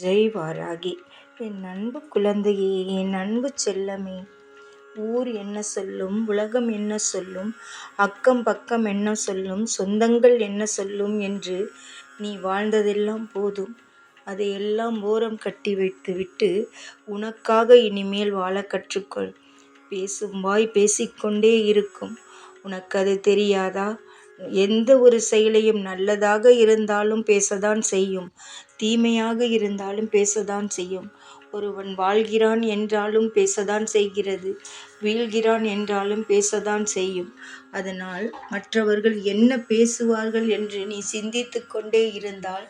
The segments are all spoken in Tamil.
ஜெய் வாராகி என் அன்பு குழந்தையே என் அன்பு செல்லமே ஊர் என்ன சொல்லும் உலகம் என்ன சொல்லும் அக்கம் பக்கம் என்ன சொல்லும் சொந்தங்கள் என்ன சொல்லும் என்று நீ வாழ்ந்ததெல்லாம் போதும். அதையெல்லாம் ஓரம் கட்டி வைத்துவிட்டு உனக்காக இனிமேல் வாழ கற்றுக்கொள். பேசும் வாய் பேசிக்கொண்டே இருக்கும். உனக்கு அது தெரியாதா? எந்த ஒரு செயலையும் நல்லதாக இருந்தாலும் பேசதான் செய்யும். தீமையாக இருந்தாலும் பேசதான் செய்யும். ஒருவன் வாழ்கிறான் என்றாலும் பேசதான் செய்கிறது. வீழ்கிறான் என்றாலும் பேசதான் செய்யும். அதனால் மற்றவர்கள் என்ன பேசுவார்கள் என்று நீ சிந்தித்து கொண்டே இருந்தால்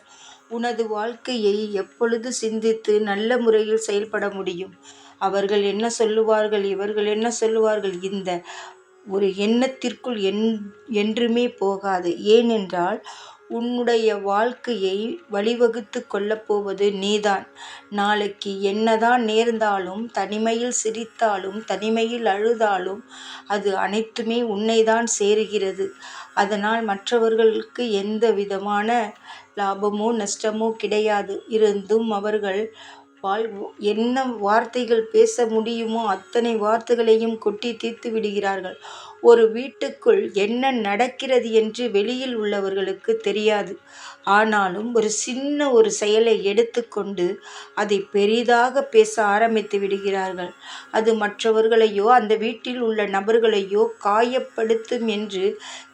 உனது வாழ்க்கையை எப்பொழுது சிந்தித்து நல்ல முறையில் செயல்பட முடியும்? அவர்கள் என்ன சொல்லுவார்கள்? இவர்கள் என்ன சொல்லுவார்கள்? இந்த ஒரு எண்ணத்திற்குள் என் என்றுமே போகாது. ஏனென்றால் உன்னுடைய வாழ்க்கையை வழிவகுத்து கொள்ளப் போவது நீதான். நாளைக்கு என்னதான் நேர்ந்தாலும் தனிமையில் சிரித்தாலும் தனிமையில் அழுதாலும் அது அனைத்துமே உன்னைதான் சேருகிறது. அதனால் மற்றவர்களுக்கு எந்த விதமான லாபமோ நஷ்டமோ கிடையாது. இருந்தும் அவர்கள் வாழ் என்ன வார்த்தைகள் பேச முடியுமோ அத்தனை வார்த்தைகளையும் கொட்டி தீர்த்து விடுகிறார்கள். ஒரு வீட்டுக்குள் என்ன நடக்கிறது என்று வெளியில் உள்ளவர்களுக்கு தெரியாது. ஆனாலும் ஒரு சின்ன ஒரு செயலை எடுத்துக்கொண்டு அதை பெரிதாக பேச ஆரம்பித்து விடுகிறார்கள். அது மற்றவர்களையோ அந்த வீட்டில் உள்ள நபர்களையோ காயப்படுத்தும் என்று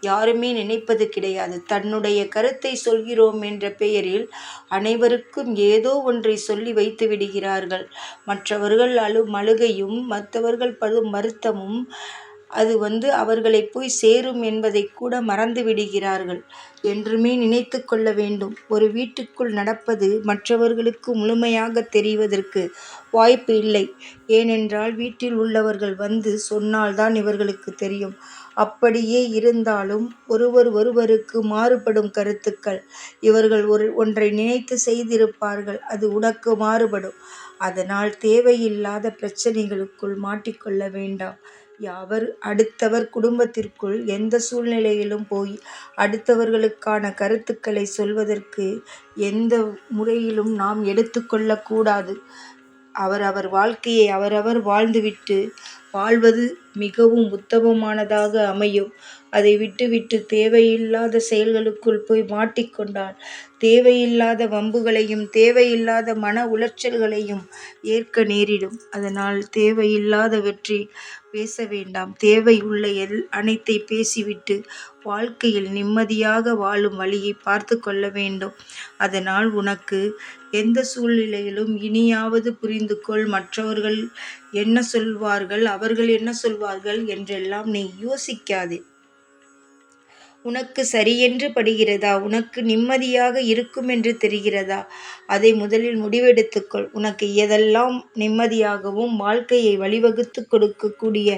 யாருமே நினைப்பது கிடையாது. தன்னுடைய கருத்தை சொல்கிறோம் என்ற பெயரில் அனைவருக்கும் ஏதோ ஒன்றை சொல்லி வைத்து விடுகிறார்கள். மற்றவர்கள் அழு மழுகையும் மற்றவர்கள் படும் வருத்தமும் அது வந்து அவர்களை போய் சேரும் என்பதை கூட மறந்து விடுகிறார்கள் என்றுமே நினைத்து கொள்ள வேண்டும். ஒரு வீட்டுக்குள் நடப்பது மற்றவர்களுக்கு முழுமையாக தெரிவதற்கு வாய்ப்பு இல்லை. ஏனென்றால் வீட்டில் உள்ளவர்கள் வந்து சொன்னால்தான் இவர்களுக்கு தெரியும். அப்படியே இருந்தாலும் ஒருவர் ஒருவருக்கு மாறுபடும் கருத்துக்கள். இவர்கள் ஒரு ஒன்றை நினைத்து செய்திருப்பார்கள். அது உனக்கு மாறுபடும். அதனால் தேவையில்லாத பிரச்சனைகளுக்குள் மாட்டிக்கொள்ள வேண்டாம். யாவர் அடுத்தவர் குடும்பத்திற்குள் எந்த சூழ்நிலையிலும் போய் அடுத்தவர்களுக்கான கருத்துக்களை சொல்வதற்கு எந்த முறையிலும் நாம் எடுத்துக்கொள்ளக்கூடாது அவரவர் வாழ்க்கையை அவரவர் வாழ்ந்துவிட்டு வாழ்வது மிகவும் உத்தமமானதாக அமையும். அதை விட்டுவிட்டு தேவையில்லாத செயல்களுக்குள் போய் மாட்டிக்கொண்டால் தேவையில்லாத வம்புகளையும் தேவையில்லாத மன உளைச்சல்களையும் ஏற்க நேரிடும். அதனால் தேவையில்லாதவற்றை பேச வேண்டாம் தேவை உள்ள எல் அனைத்தை பேசிவிட்டு வாழ்க்கையில் நிம்மதியாக வாழும் வழியை பார்த்து கொள்ள வேண்டும். அதனால் உனக்கு எந்த சூழ்நிலையிலும் இனியாவது புரிந்து கொள் மற்றவர்கள் என்ன சொல்வார்கள் அவர்கள் என்ன சொல்வார்கள் என்றெல்லாம் நீ யோசிக்காதே. உனக்கு சரியென்று படுகிறதா? உனக்கு நிம்மதியாக இருக்கும் என்று தெரிகிறதா? அதை முதலில் முடிவெடுத்துக்கொள். உனக்கு எதெல்லாம் நிம்மதியாகவும் வாழ்க்கையை வழிவகுத்து கொடுக்கக்கூடிய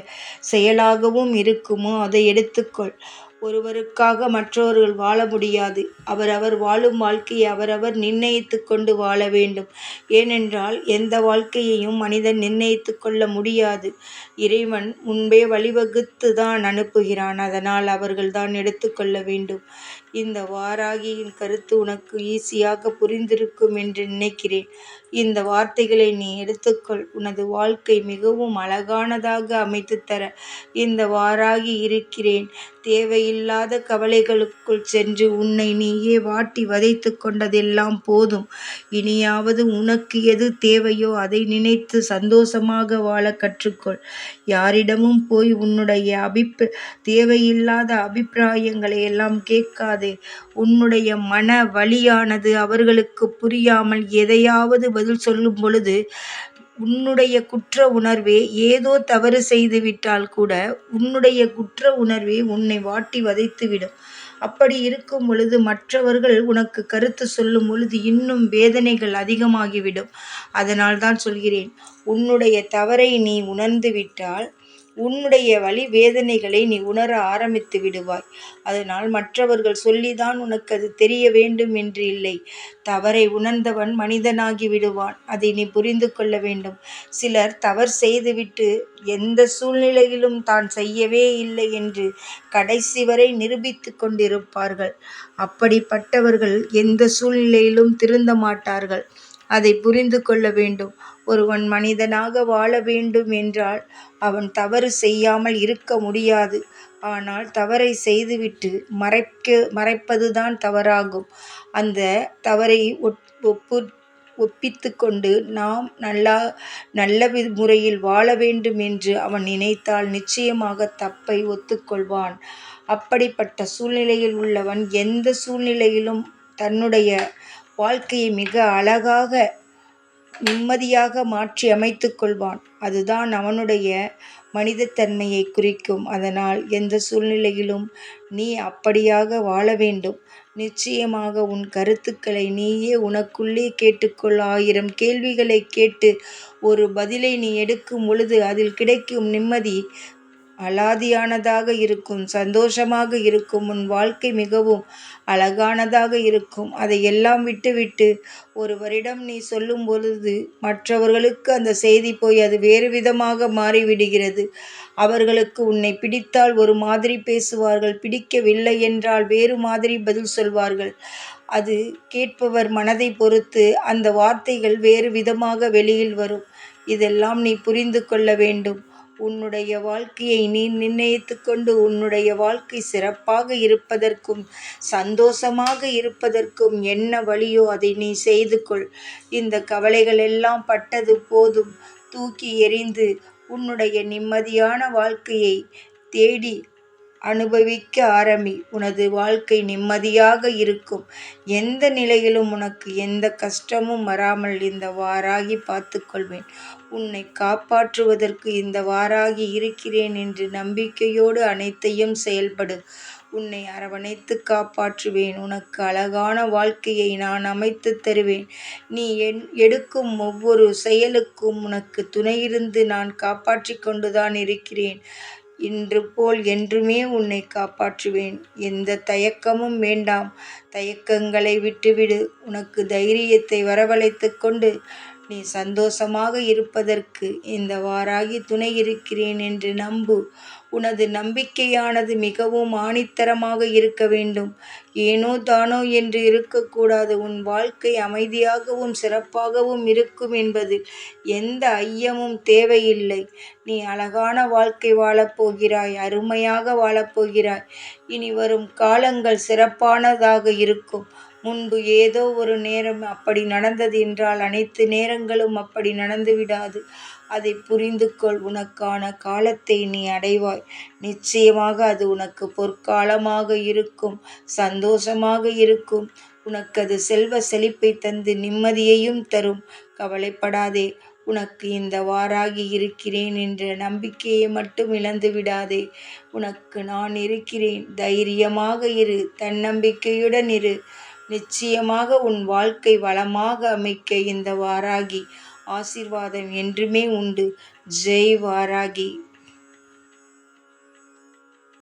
செயலாகவும் இருக்குமோ அதை எடுத்துக்கொள். ஒருவருக்காக மற்றவர்கள் வாழ முடியாது. அவரவர் வாழும் வாழ்க்கையை அவரவர் நிர்ணயித்து கொண்டு வாழ வேண்டும். ஏனென்றால் எந்த வாழ்க்கையையும் மனிதன் நிர்ணயித்து கொள்ள முடியாது. இறைவன் முன்பே வழிவகுத்து தான் அனுப்புகிறான். அதனால் அவர்கள் தான் எடுத்துக்கொள்ள வேண்டும். இந்த வாராகியின் கருத்து உனக்கு ஈஸியாக புரிந்திருக்கும் என்று நினைக்கிறேன். இந்த வார்த்தைகளை நீ எடுத்துக்கொள். உனது வாழ்க்கை மிகவும் அழகானதாக அமைத்து தர. இந்த வாராகி இருக்கிறேன். தேவை தேவையில்லாத கவலைகளுக்குள் சென்று உன்னை நீயே வாட்டி வதைத்து கொண்டதெல்லாம் போதும். இனியாவது உனக்கு எது தேவையோ அதை நினைத்து சந்தோஷமாக வாழ கற்றுக்கொள். யாரிடமும் போய் உன்னுடைய அபிப்ப தேவையில்லாத அபிப்பிராயங்களை எல்லாம் கேட்காதே. உன்னுடைய மன வலியானது அவர்களுக்கு புரியாமல் எதையாவது பதில் சொல்லும் பொழுது உன்னுடைய குற்ற உணர்வே ஏதோ தவறு செய்துவிட்டால் கூட உன்னுடைய குற்ற உணர்வே உன்னை வாட்டி வதைத்துவிடும். அப்படி இருக்கும் பொழுது மற்றவர்கள் உனக்கு கருத்து சொல்லும் பொழுது இன்னும் வேதனைகள் அதிகமாகிவிடும். அதனால் தான் சொல்கிறேன் உன்னுடைய தவறை நீ உணர்ந்து விட்டால் உன்னுடைய வழி வேதனைகளை நீ உணர ஆரம்பித்து விடுவாய். அதனால் மற்றவர்கள் சொல்லிதான் உனக்கு அது தெரிய வேண்டும் என்று இல்லை. தவறை உணர்ந்தவன் மனிதனாகி விடுவான். அதை நீ புரிந்து கொள்ள வேண்டும். சிலர் தவறு செய்துவிட்டு எந்த சூழ்நிலையிலும் தான் செய்யவே இல்லை என்று கடைசி வரை நிரூபித்து கொண்டிருப்பார்கள். அப்படிப்பட்டவர்கள் எந்த சூழ்நிலையிலும் திருந்த மாட்டார்கள். அதை புரிந்து கொள்ள வேண்டும். ஒருவன் மனிதனாக வாழ வேண்டும் என்றால் அவன் தவறு செய்யாமல் இருக்க முடியாது. ஆனால் தவறை செய்துவிட்டு மறைக்க மறைப்பதுதான் தவறாகும். அந்த தவறை ஒப்பு ஒப்பித்து கொண்டு நாம் நல்லா நல்ல முறையில் வாழ வேண்டும் என்று அவன் நினைத்தால் நிச்சயமாக தப்பை ஒத்துக்கொள்வான். அப்படிப்பட்ட சூழ்நிலையில் உள்ளவன் எந்த சூழ்நிலையிலும் தன்னுடைய வாழ்க்கையை மிக அழகாக நிம்மதியாக மாற்றி அமைத்து கொள்வான். அதுதான் அவனுடைய மனிதத்தன்மையை குறிக்கும். அதனால் எந்த சூழ்நிலையிலும் நீ அப்படியாக வாழ வேண்டும். நிச்சயமாக உன் கருத்துக்களை நீயே உனக்குள்ளே கேட்டுக்கொள். ஆயிரம் கேள்விகளை கேட்டு ஒரு பதிலை நீ எடுக்கும் பொழுது அதில் கிடைக்கும் நிம்மதி அலாதியானதாக இருக்கும் சந்தோஷமாக இருக்கும் உன் வாழ்க்கை மிகவும் அழகானதாக இருக்கும். அதை எல்லாம் விட்டுவிட்டு ஒருவரிடம் நீ சொல்லும் பொழுது மற்றவர்களுக்கு அந்த செய்தி போய் அது வேறு விதமாக மாறிவிடுகிறது. அவர்களுக்கு உன்னை பிடித்தால் ஒரு மாதிரி பேசுவார்கள் பிடிக்கவில்லை என்றால் வேறு மாதிரி பதில் சொல்வார்கள். அது கேட்பவர் மனதை பொறுத்து அந்த வார்த்தைகள் வேறு விதமாக வெளியில் வரும். இதெல்லாம் நீ புரிந்து கொள்ள வேண்டும். உன்னுடைய வாழ்க்கையை நீ நிர்ணயித்து கொண்டு உன்னுடைய வாழ்க்கை சிறப்பாக இருப்பதற்கும் சந்தோஷமாக இருப்பதற்கும் என்ன வழியோ அதை நீ செய்து கொள். இந்த கவலைகள் எல்லாம் பட்டது போதும். தூக்கி எறிந்து உன்னுடைய நிம்மதியான வாழ்க்கையை தேடி அனுபவிக்க ஆரம்பி. உனது வாழ்க்கை நிம்மதியாக இருக்கும். எந்த நிலையிலும் உனக்கு எந்த கஷ்டமும் வராமல் இந்த வாராகி பார்த்துக்கொள்வேன். உன்னை காப்பாற்றுவதற்கு இந்த வாராகி இருக்கிறேன் என்று நம்பிக்கையோடு அனைத்தையும் செயல்படு. உன்னை அரவணைத்து காப்பாற்றுவேன். உனக்கு அழகான வாழ்க்கையை நான் அமைத்து தருவேன். நீ என் எடுக்கும் ஒவ்வொரு செயலுக்கும் உனக்கு துணையிருந்து நான் காப்பாற்றி கொண்டுதான் இருக்கிறேன். இன்று போல் என்றுமே உன்னை காப்பாற்றுவேன். எந்த தயக்கமும் வேண்டாம். தயக்கங்களை விட்டுவிடு. உனக்கு தைரியத்தை வரவழைத்து கொண்டு நீ சந்தோஷமாக இருப்பதற்கு இந்த வாராகி துணை இருக்கிறேன் என்று நம்பு. உனது நம்பிக்கையானது மிகவும் ஆணித்தரமாக இருக்க வேண்டும். ஏனோ தானோ என்று இருக்கக்கூடாது. உன் வாழ்க்கை அமைதியாகவும் சிறப்பாகவும் இருக்கும் என்பது எந்த ஐயமும் தேவையில்லை. நீ அழகான வாழ்க்கை வாழப்போகிறாய் அருமையாக வாழப்போகிறாய். இனி வரும் காலங்கள் சிறப்பானதாக இருக்கும். முன்பு ஏதோ ஒரு நேரம் அப்படி நடந்தது என்றால் அனைத்து நேரங்களும் அப்படி நடந்து விடாது. அதை புரிந்து கொள். உனக்கான காலத்தை நீ அடைவாய். நிச்சயமாக அது உனக்கு பொற்காலமாக இருக்கும். சந்தோஷமாக இருக்கும். உனக்கு அது செல்வ செழிப்பை தந்து நிம்மதியையும் தரும். கவலைப்படாதே. உனக்கு இந்த வாராகி இருக்கிறேன் என்ற நம்பிக்கையை மட்டும் இழந்து விடாதே. உனக்கு நான் இருக்கிறேன். தைரியமாக இரு. தன்னம்பிக்கையுடன் இரு. நிச்சயமாக உன் வாழ்க்கை வளமாக அமைக்க இந்த வாராகி. ஆசீர்வாதம் என்றுமே உண்டு. ஜெய் வாராகி.